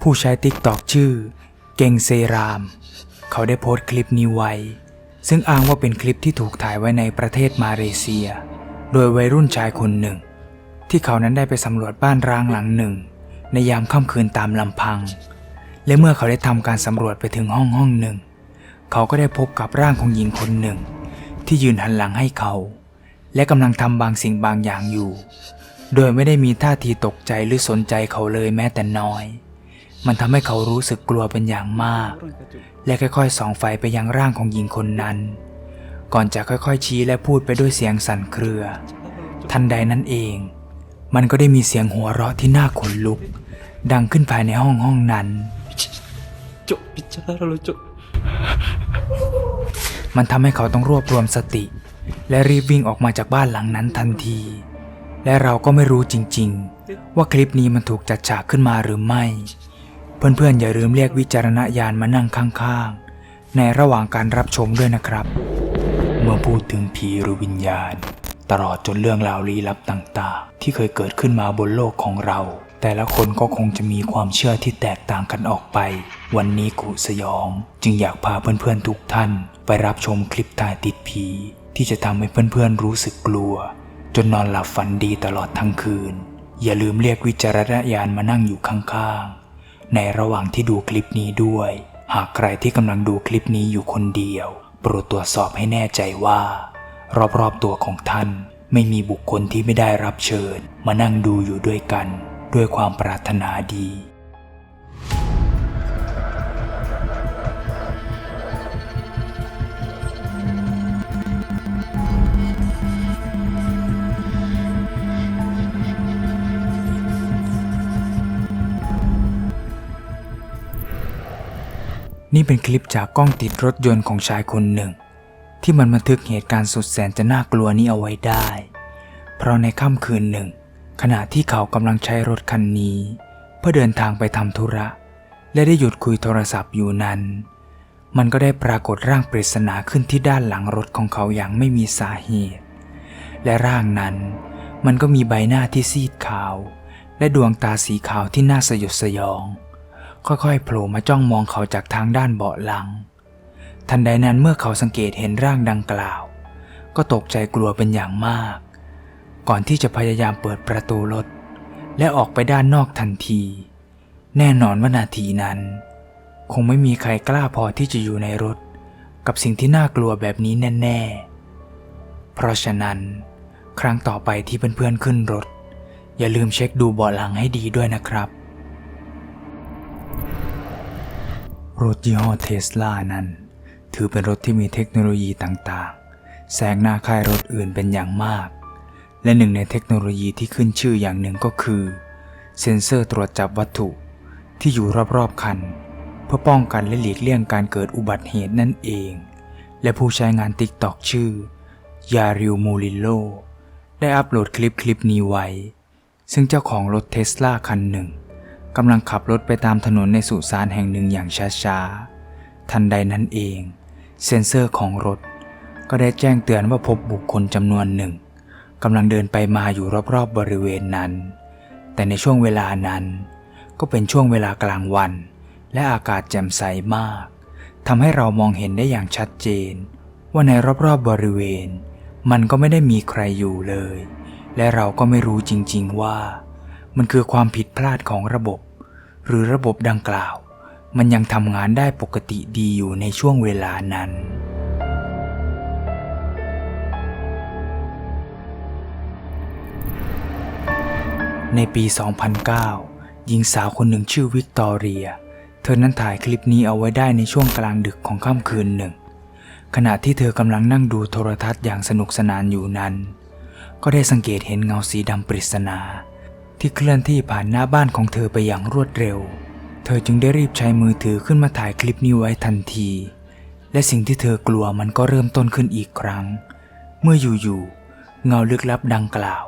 ผู้ใช้ติ๊กตอกชื่อ เก่งเซราม เขาได้โพสต์คลิปนี้ไว้ ซึ่งอ้างว่าเป็นคลิปที่ถูกถ่ายไว้ในประเทศมาเลเซีย โดยวัยรุ่นชายคนหนึ่ง ที่เขานั้นได้ไปสำรวจบ้านร้างหลังหนึ่ง ในยามค่ำคืนตามลำพัง และเมื่อเขาได้ทำการสำรวจไปถึงห้องห้องหนึ่ง เขาก็ได้พบกับร่างของหญิงคนหนึ่ง ที่ยืนหันหลังให้เขา และกำลังทำบางสิ่งบางอย่างอยู่ โดยไม่ได้มีท่าทีตกใจหรือสนใจเขาเลยแม้แต่น้อย มันทำให้เขารู้สึกกลัวเป็นอย่างมาก และค่อยๆส่องไฟไปยังร่างของหญิงคนนั้น ก่อนจะค่อยๆชี้และพูดไปด้วยเสียงสั่นเครือ ทันใดนั้นเอง มันก็ได้มีเสียงหัวเราะที่น่าขนลุก ดังขึ้นภายในห้องห้องนั้นจบพิจารณาจบมันทำให้เขาต้องรวบรวมสติ และรีบวิ่งออกมาจากบ้านหลังนั้นทันที และเราก็ไม่รู้จริงๆ ว่าคลิปนี้มันถูกจัดฉากขึ้นมาหรือไม่ เพื่อนๆอย่าลืมเรียกวิจารณญาณมานั่งข้างๆ ในระหว่างการรับชมด้วยนะครับ เมื่อพูดถึงผีหรือวิญญาณ ตลอดจนเรื่องราวลี้ลับต่างๆ ที่เคยเกิดขึ้นมาบนโลกของเรา แต่ละคนก็คงจะมีความเชื่อที่แตกต่างกันออกไป วันนี้กุสยอง จึงอยากพาเพื่อนๆทุกท่าน ไปรับชมคลิปถ่ายติดผี ที่จะทำให้เพื่อนๆรู้สึกกลัว จนนอนหลับฝันดีตลอดทั้งคืน อย่าลืมเรียกวิจารณญาณมานั่งอยู่ข้างๆ ในระหว่างที่ดูคลิปนี้ด้วย หากใครที่กำลังดูคลิปนี้อยู่คนเดียว โปรดตรวจสอบให้แน่ใจว่า รอบๆตัวของท่านไม่มีบุคคลที่ไม่ได้รับเชิญ มานั่งดูอยู่ด้วยกัน ด้วยความปรารถนาดี นี่เป็นคลิปจากกล้องติดรถยนต์ของชายคนหนึ่ง ที่มันบันทึกเหตุการณ์สุดแสนจะน่ากลัวนี้เอาไว้ได้ เพราะในค่ำคืนหนึ่ง ขณะที่เขากำลังใช้รถคันนี้ เพื่อเดินทางไปทำธุระ และได้หยุดคุยโทรศัพท์อยู่นั้น มันก็ได้ปรากฏร่างปริศนาขึ้นที่ด้านหลังรถของเขาอย่างไม่มีสาเหตุ และร่างนั้น มันก็มีใบหน้าที่ซีดขาว และดวงตาสีขาวที่น่าสยดสยอง ค่อยๆโผล่มาจ้องมองเขาจากทางด้านเบาะหลัง ทันใดนั้นเมื่อเขาสังเกตเห็นร่างดังกล่าว ก็ตกใจกลัวเป็นอย่างมาก ก่อนที่จะพยายามเปิดประตูรถ และออกไปด้านนอกทันที แน่นอนว่านาทีนั้น คงไม่มีใครกล้าพอที่จะอยู่ในรถ กับสิ่งที่น่ากลัวแบบนี้แน่ๆ เพราะฉะนั้น ครั้งต่อไปที่เพื่อนๆขึ้นรถ อย่าลืมเช็คดูเบาะหลังให้ดีด้วยนะครับ รถยี่ห้อเทสลานั้น ถือเป็นรถที่มีเทคโนโลยีต่างๆ แซงหน้าค่ายรถอื่นเป็นอย่างมาก และหนึ่งในเทคโนโลยีที่ขึ้นชื่ออย่างหนึ่งก็คือ เซ็นเซอร์ตรวจจับวัตถุที่อยู่รอบๆคัน เพื่อป้องกันและหลีกเลี่ยงการเกิดอุบัติเหตุนั่นเอง และผู้ใช้งาน TikTok ชื่อยาริวมูลิโลได้อัปโหลดคลิปคลิปนี้ไว้ ซึ่งเจ้าของรถเทสลาคันหนึ่ง กำลังขับรถไปตามถนนในสุสานแห่งหนึ่งอย่างช้าๆ ทันใดนั้นเอง เซ็นเซอร์ของรถ ก็ได้แจ้งเตือนว่าพบบุคคลจำนวนหนึ่งกำลังเดินไปมาอยู่รอบๆบริเวณนั้น แต่ในช่วงเวลานั้น ก็เป็นช่วงเวลากลางวัน และอากาศแจ่มใสมากทำให้เรามองเห็นได้อย่างชัดเจน ว่าในรอบๆบริเวณ มันก็ไม่ได้มีใครอยู่เลย และเราก็ไม่รู้จริงๆว่า มันคือความผิดพลาดของระบบ หรือระบบดังกล่าว มันยังทำงานได้ปกติดีอยู่ในช่วงเวลานั้น ในปี 2009 หญิงสาวคนหนึ่งชื่อวิกตอเรีย เธอนั้นถ่ายคลิปนี้เอาไว้ได้ในช่วงกลางดึกของค่ำคืนหนึ่ง ขณะที่เธอกำลังนั่งดูโทรทัศน์อย่างสนุกสนานอยู่นั้น ก็ได้สังเกตเห็นเงาสีดำปริศนา ที่เคลื่อนที่ผ่านหน้าบ้านของเธอไปอย่างรวดเร็ว เธอจึงได้รีบใช้มือถือขึ้นมาถ่ายคลิปนี้ไว้ทันที และสิ่งที่เธอกลัวมันก็เริ่มต้นขึ้นอีกครั้ง เมื่ออยู่ๆเงาลึกลับดังกล่าว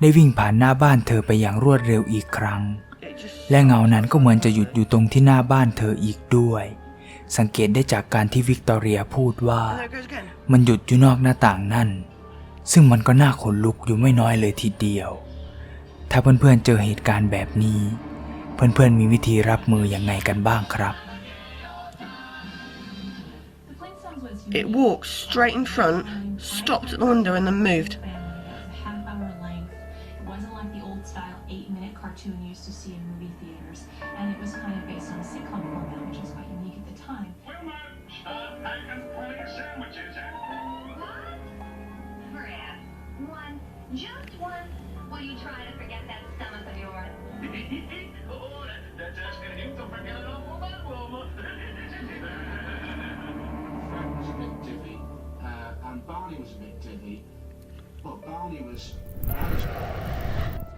ได้วิ่งผ่านหน้าบ้านเธอไปอย่างรวดเร็วอีกครั้ง และเงานั้นก็เหมือนจะหยุดอยู่ตรงที่หน้าบ้านเธออีกด้วย สังเกตได้จากการที่วิกตอเรียพูดว่า มันหยุดอยู่นอกหน้าต่างนั่นซึ่งมันก็น่าขนลุกอยู่ไม่น้อยเลยทีเดียว ถ้าเพื่อนๆเจอเหตุการณ์แบบนี้ เพื่อนๆมีวิธีรับมืออยังไงกันบ้างครับ It walked straight in front, stopped at the window, and then moved.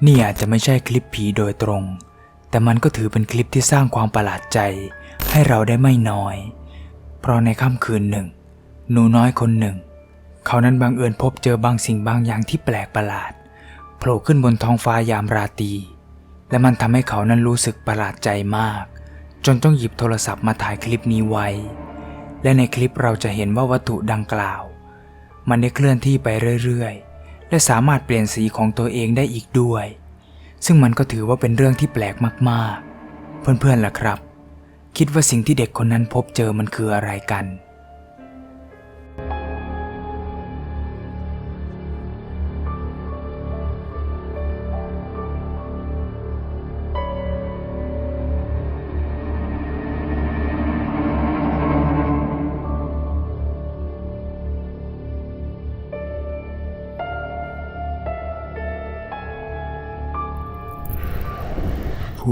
นี่อาจจะไม่ใช่คลิปผีโดยตรง แต่มันก็ถือเป็นคลิปที่สร้างความประหลาดใจ ให้เราได้ไม่น้อย เพราะในค่ำคืนหนึ่ง หนูน้อยคนหนึ่ง เขานั้นบังเอิญพบเจอบางสิ่งบางอย่างที่แปลกประหลาด ผล่ขึ้นบนท้องฟ้ายามราตรีและมันทำให้เขานั้นรู้สึกประหลาดใจมาก จนต้องหยิบโทรศัพท์มาถ่ายคลิปนี้ไว้ และในคลิปเราจะเห็นว่าวัตถุดังกล่าว มันได้เคลื่อนที่ไปเรื่อยๆ และสามารถเปลี่ยนสีของตัวเองได้อีกด้วย ซึ่งมันก็ถือว่าเป็นเรื่องที่แปลกมากๆ เพื่อนๆล่ะครับ คิดว่าสิ่งที่เด็กคนนั้นพบเจอมันคืออะไรกัน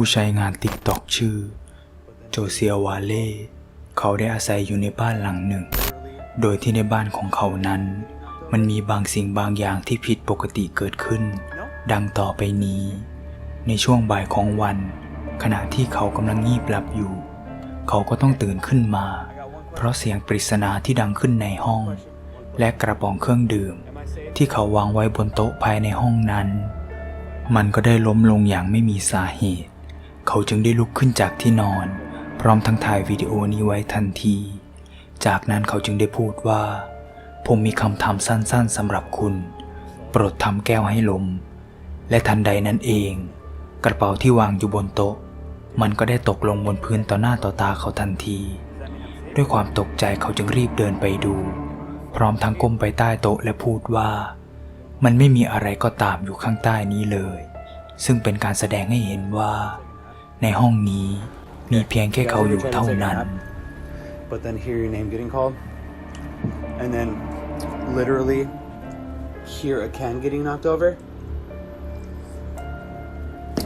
ผู้ใช้งาน TikTok ชื่อ โจเซียวาเล่เขาได้อาศัยอยู่ในบ้านหลังหนึ่ง โดยที่ในบ้านของเขานั้น มันมีบางสิ่งบางอย่างที่ผิดปกติเกิดขึ้น ดังต่อไปนี้ ในช่วงบ่ายของวัน ขณะที่เขากำลังงีบหลับอยู่ เขาก็ต้องตื่นขึ้นมา เพราะเสียงปริศนาที่ดังขึ้นในห้อง และกระป๋องเครื่องดื่ม ที่เขาวางไว้บนโต๊ะภายในห้องนั้น มันก็ได้ล้มลงอย่างไม่มีสาเหตุ เขาจึงได้ลุกขึ้นจากที่นอน พร้อมทั้งถ่ายวิดีโอนี้ไว้ทันที จากนั้นเขาจึงได้พูดว่า ผมมีคำถามสั้นๆสำหรับคุณ โปรดทำแก้วให้ลม และทันใดนั้นเอง กระเป๋าที่วางอยู่บนโต๊ะ มันก็ได้ตกลงบนพื้นต่อหน้าต่อตาเขาทันที ด้วยความตกใจเขาจึงรีบเดินไปดู พร้อมทั้งก้มไปใต้โต๊ะและพูดว่า มันไม่มีอะไรก็ตามอยู่ข้างใต้นี้เลย ซึ่งเป็นการแสดงให้เห็นว่า ในห้องนี้มีเพียงแค่เขาอยู่เท่านั้น but then hear your name getting called, and then literally hear a can getting knocked over.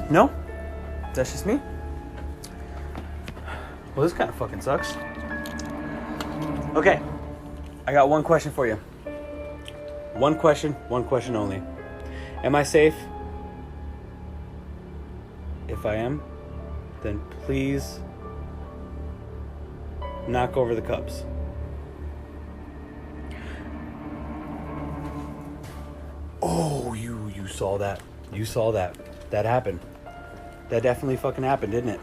No, that's just me. Well, this kind of fucking sucks. Okay, I got one question for you. One question, one question only. Am I safe? If I am, then please knock over the cups. Oh, you you saw that. You saw that. That happened. That definitely fucking happened, didn't it?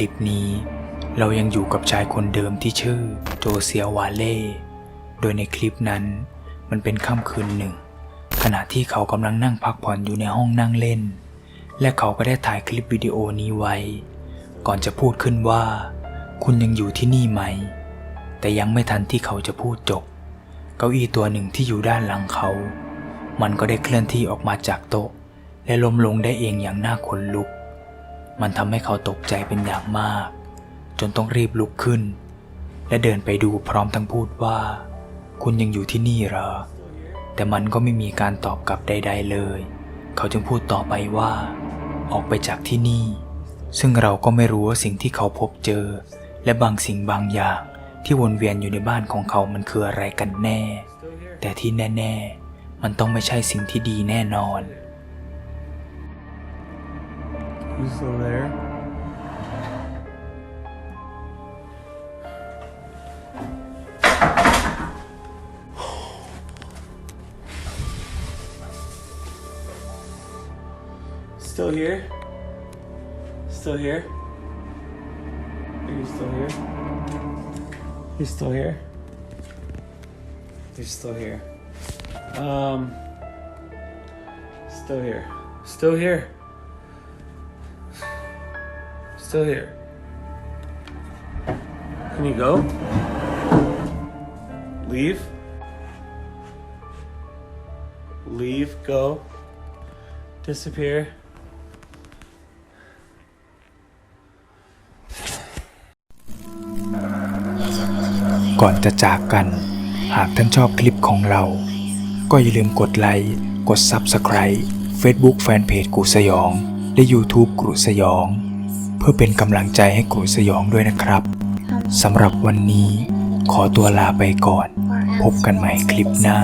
คลิปนี้ เรายังอยู่กับชายคนเดิมที่ชื่อโจเซียวาเล่ โดยในคลิปนั้นมันเป็นค่ำคืนหนึ่ง ขณะที่เขากำลังนั่งพักผ่อนอยู่ในห้องนั่งเล่น และเขาก็ได้ถ่ายคลิปวิดีโอนี้ไว้ ก่อนจะพูดขึ้นว่า คุณยังอยู่ที่นี่ไหม แต่ยังไม่ทันที่เขาจะพูดจบ เก้าอี้ตัวหนึ่งที่อยู่ด้านหลังเขา มันก็ได้เคลื่อนที่ออกมาจากโต๊ะ และล้มลงได้เองอย่างน่าขนลุก มันทำให้เขาตกใจเป็นอย่างมาก จนต้องรีบลุกขึ้น และเดินไปดูพร้อมทั้งพูดว่า คุณยังอยู่ที่นี่เหรอ แต่มันก็ไม่มีการตอบกลับใด ๆเลย เขาจึงพูดต่อไปว่า ออกไปจากที่นี่ ซึ่งเราก็ไม่รู้ว่าสิ่งที่เขาพบเจอ และบางสิ่งบางอย่างที่วนเวียนอยู่ในบ้านของเขามันคืออะไรกันแน่ แต่ที่แน่ ๆ มันต้องไม่ใช่สิ่งที่ดีแน่นอน You still there? Still here? Still here? Are you still here? He's still here. He's still here. Um. Still here. Still here. Still here. Can you go? Leave? Leave, go. Disappear. ก่อนจะจากกัน หากท่านชอบคลิปของเรา ก็อย่าลืมกดไลค์ กด Subscribe Facebook Fanpage กูสยอง และ YouTube กูสยอง เพื่อเป็นกำลังใจให้กูสยองด้วยนะครับสำหรับวันนี้ขอตัวลาไปก่อน พบกันใหม่คลิปหน้า